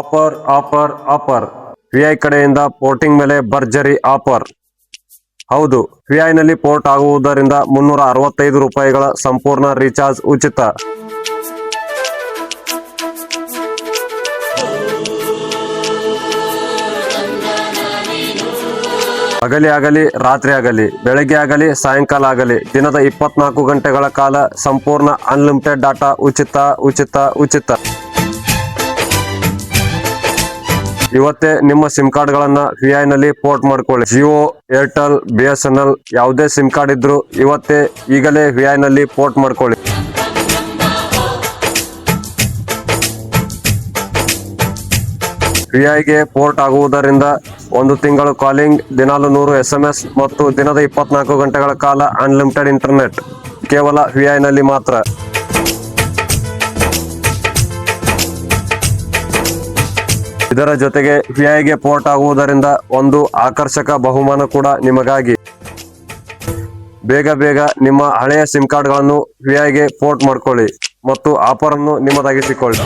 Offer offer offer. Vi ಕಡೆಯಿಂದ porting ಮೇಲೆ ಭರ್ಜರಿ ಆಫರ್. ಹೌದು ವಿಐನಲ್ಲಿ ಪೋರ್ಟ್ ಆಗುವುದರಿಂದ ಮುನ್ನೂರ ಅರವತ್ತೈದು ರೂಪಾಯಿಗಳ ಸಂಪೂರ್ಣ ರೀಚಾರ್ಜ್ ಉಚಿತ. ಹಗಲಿ ಆಗಲಿ, ರಾತ್ರಿ ಆಗಲಿ, ಬೆಳಗ್ಗೆ ಆಗಲಿ, ಸಾಯಂಕಾಲ ಆಗಲಿ, ದಿನದ ಇಪ್ಪತ್ನಾಲ್ಕು ಗಂಟೆಗಳ ಕಾಲ ಸಂಪೂರ್ಣ ಅನ್ಲಿಮಿಟೆಡ್ ಡಾಟಾ ಉಚಿತ ಉಚಿತ ಉಚಿತ. ಇವತ್ತೇ ನಿಮ್ಮ ಸಿಮ್ ಕಾರ್ಡ್ಗಳನ್ನ ವಿ ನಲ್ಲಿ ಪೋರ್ಟ್ ಮಾಡ್ಕೊಳ್ಳಿ. Jio Airtel B S N L ಯಾವುದೇ ಸಿಮ್ ಕಾರ್ಡ್ ಇದ್ರು ಇವತ್ತೇ ಈಗಲೇ ವಿ ನಲ್ಲಿ ಪೋರ್ಟ್ ಮಾಡ್ಕೊಳ್ಳಿ. ಗೆ ಪೋರ್ಟ್ ಆಗುವುದರಿಂದ ಒಂದು ತಿಂಗಳು ಕಾಲಿಂಗ್ ದಿನಾಲು ನೂರು ಎಸ್ ಎಂ ಎಸ್ ಮತ್ತು ದಿನದ ಇಪ್ಪತ್ನಾಲ್ಕು ಗಂಟೆಗಳ ಕಾಲ ಅನ್ಲಿಮಿಟೆಡ್ ಇಂಟರ್ನೆಟ್ ಕೇವಲ ವಿ ನಲ್ಲಿ ಮಾತ್ರ. ಇದರ ಜೊತೆಗೆ ವಿಐಗೆ ಪೋರ್ಟ್ ಆಗುವುದರಿಂದ ಒಂದು ಆಕರ್ಷಕ ಬಹುಮಾನ ಕೂಡ ನಿಮಗಾಗಿ. ಬೇಗ ಬೇಗ ನಿಮ್ಮ ಹಳೆಯ ಸಿಮ್ ಕಾರ್ಡ್ಗಳನ್ನು ವಿಐಗೆ ಪೋರ್ಟ್ ಮಾಡ್ಕೊಳ್ಳಿ ಮತ್ತು ಆಫರ್ ಅನ್ನು ನಿಮ್ಮದಾಗಿಸಿಕೊಳ್ಳಿ.